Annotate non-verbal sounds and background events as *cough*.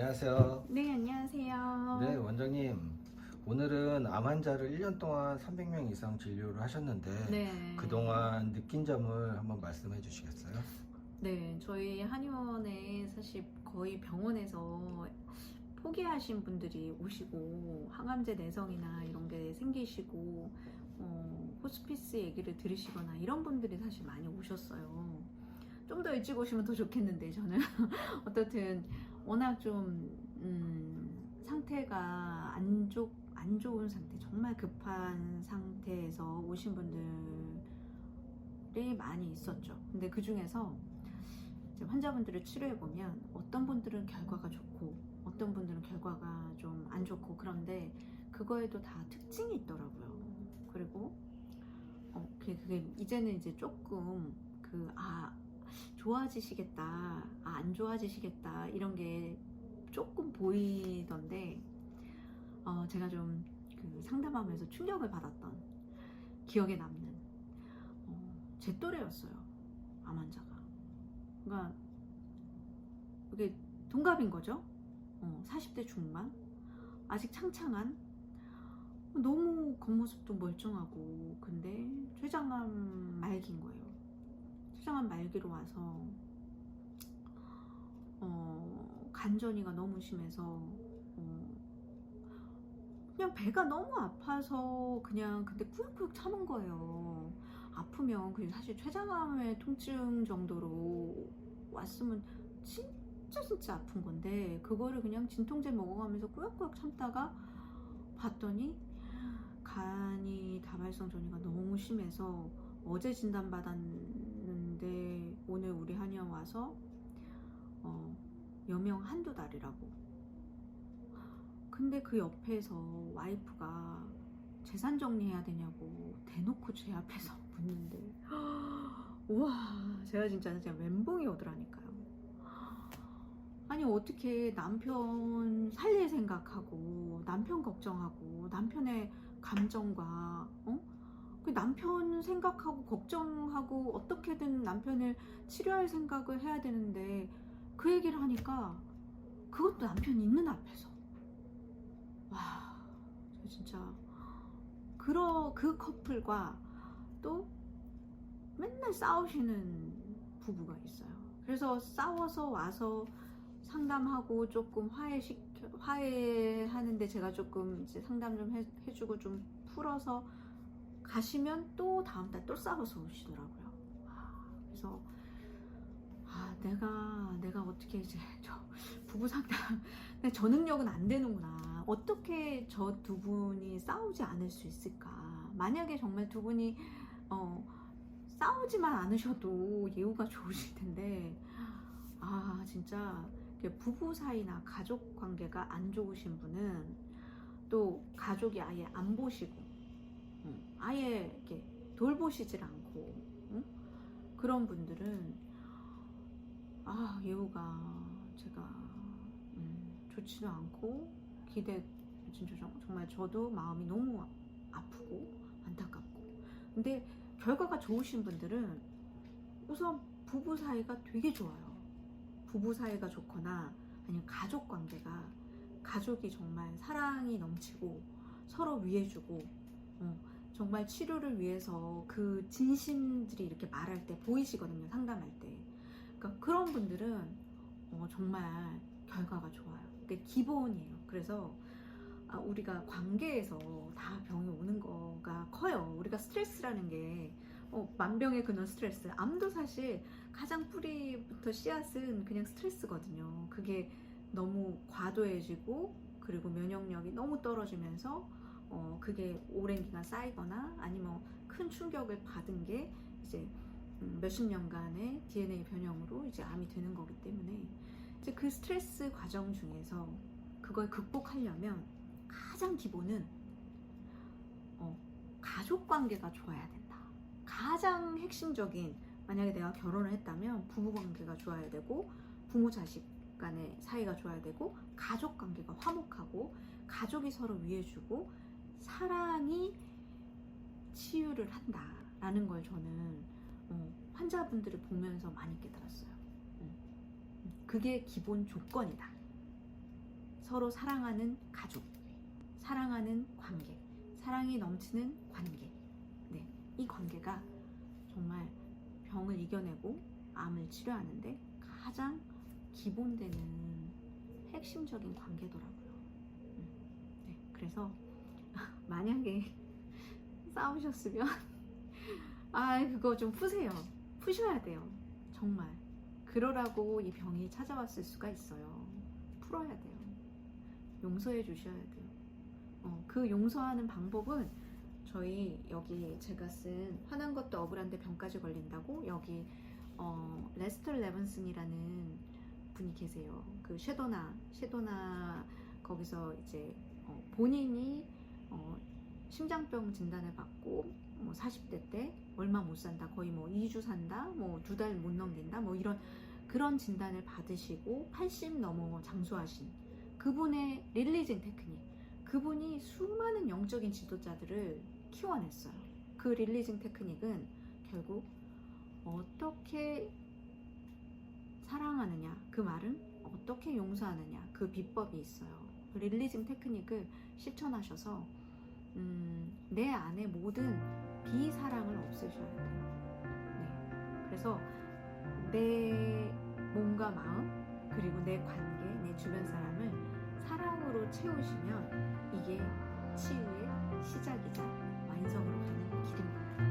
안녕하세요. 네, 안녕하세요. 네, 원장님. 오늘은 암 환자를 1년 동안 300명 이상 진료를 하셨는데 네. 그동안 느낀 점을 한번 말씀해 주시겠어요? 네, 저희 한의원에 사실 거의 병원에서 포기하신 분들이 오시고 항암제 내성이나 이런 게 생기시고 어, 호스피스 얘기를 들으시거나 이런 분들이 사실 많이 오셨어요. 좀 더 일찍 오시면 더 좋겠는데 저는 *laughs* 어떻든 워낙 좀 음, 상태가 안, 좋, 안 좋은 상태, 정말 급한 상태에서 오신 분들이 많이 있었죠. 근데 그 중에서 환자분들을 치료해 보면 어떤 분들은 결과가 좋고 어떤 분들은 결과가 좀 안 좋고 그런데 그거에도 다 특징이 있더라고요. 그리고 어, 그게, 그게 이제는 이제 조금 그 아 좋아지시겠다, 아, 안 좋아지시겠다 이런 게 조금 보이던데 어, 제가 좀 그 상담하면서 충격을 받았던 기억에 남는 어, 제 또래였어요 암 환자가. 그러니까 이게 동갑인 거죠. 어, 40대 중반 아직 창창한 너무 겉모습도 멀쩡하고 근데 췌장암 말기인 거예요. 췌장암 말기로 와서 어, 간전이가 너무 심해서 어, 그냥 배가 너무 아파서 그냥 근데 꾸역꾸역 참은 거예요. 아프면 그 사실 췌장암의 통증 정도로 왔으면 진짜 진짜 아픈 건데 그거를 그냥 진통제 먹어가면서 꾸역꾸역 참다가 봤더니 간이 다발성 전이가 너무 심해서 어제 진단 받았 는데 오늘 우리 한의원 와서 어, 여명 한두 달이라고. 근데 그 옆에서 와이프가 재산 정리해야 되냐고 대놓고 제 앞에서 *laughs* 묻는데 우와 제가 진짜 진짜 멘붕이 오더라니까요. 아니 어떻게 남편 살릴 생각하고 남편 걱정하고 남편의 감정과 어? 그 남편 생각하고 걱정하고 어떻게든 남편을 치료할 생각을 해야 되는데 그 얘기를 하니까 그것도 남편이 있는 앞에서 와, 저 진짜 그러 그 커플과 또 맨날 싸우시는 부부가 있어요. 그래서 싸워서 와서 상담하고 조금 화해시켜 화해하는데 제가 조금 이제 상담 좀 해, 해주고 좀 풀어서 가시면 또 다음 달 또 싸워서 오시더라고요. 아, 그래서 아 내가 내가 어떻게 이제 *laughs* 저 부부 상담 근데 저 능력은 안 되는구나. 어떻게 저 두 분이 싸우지 않을 수 있을까? 만약에 정말 두 분이 어, 싸우지만 않으셔도 예우가 좋으실 텐데 아 진짜 부부 사이나 가족 관계가 안 좋으신 분은 또 가족이 아예 안 보시고 음, 아예 이렇게 돌보시질 않고 음? 그런 분들은 아 예우가 제가 음, 좋지도 않고 기대 진짜 정- 정말 저도 마음이 너무 아프고 안타깝고. 근데 결과가 좋으신 분들은 우선 부부 사이가 되게 좋아요. 부부 사이가 좋거나 아니면 가족 관계가 가족이 정말 사랑이 넘치고 서로 위해주고 어, 정말 치료를 위해서 그 진심들이 이렇게 말할 때 보이시거든요 상담할 때. 그러니까 그런 분들은 어, 정말 결과가 좋아요. 그게 기본이에요. 그래서 아, 우리가 관계에서 다 병이 오는 거가 커요. 우리가 스트레스라는 게 어, 만병의 근원 스트레스. 암도 사실 가장 뿌리부터 씨앗은 그냥 스트레스거든요. 그게 너무 과도해지고 그리고 면역력이 너무 떨어지면서 어, 그게 오랜 기간 쌓이거나 아니면 큰 충격을 받은 게 이제 음, 몇십 년간의 DNA 변형으로 이제 암이 되는 거기 때문에 이제 그 스트레스 과정 중에서 그걸 극복하려면 가장 기본은 어, 가족 관계가 좋아야 된다. 가장 핵심적인 만약에 내가 결혼을 했다면 부부 관계가 좋아야 되고 부모 자식 간의 사이가 좋아야 되고 가족 관계가 화목하고 가족이 서로 위해주고 사랑이 치유를 한다라는 걸 저는 어, 환자분들을 보면서 많이 깨달았어요. 음. 그게 기본 조건이다. 서로 사랑하는 가족, 사랑하는 관계, 사랑이 넘치는 관계. 네, 이 관계가 정말 병을 이겨내고 암을 치료하는데 가장 기본되는 핵심적인 관계더라고요. 음, 네, 그래서 만약에 *laughs* 싸우셨으면 아 그거 좀 푸세요. 푸셔야 돼요. 정말 그러라고 이 병이 찾아왔을 수가 있어요. 풀어야 돼요. 용서해 주셔야 돼요. 어, 그 용서하는 방법은 저희 여기 제가 쓴 화난 것도 억울한데 병까지 걸린다고 여기 어, 레스터 레븐슨이라는 분이 계세요. 그 쉐도나 쉐도나 거기서 이제 어, 본인이 어, 심장병 진단을 받고 뭐 40대 때 얼마 못 산다 거의 뭐 2주 산다 뭐 두 달 못 넘긴다 뭐 이런 그런 진단을 받으시고 80 넘어 장수하신 그분의 릴리징 테크닉. 그분이 수많은 영적인 지도자들을 키워냈어요. 그 릴리징 테크닉은 결국 어떻게 사랑하느냐 그 말은 어떻게 용서하느냐 그 비법이 있어요. 그 릴리징 테크닉을 실천하셔서 음, 내 안에 모든 비사랑을 없애셔야 돼요. 네. 그래서 내 몸과 마음 그리고 내 관계, 내 주변 사람을 사랑으로 채우시면 이게 치유의 시작이자 완성으로 가는 길입니다.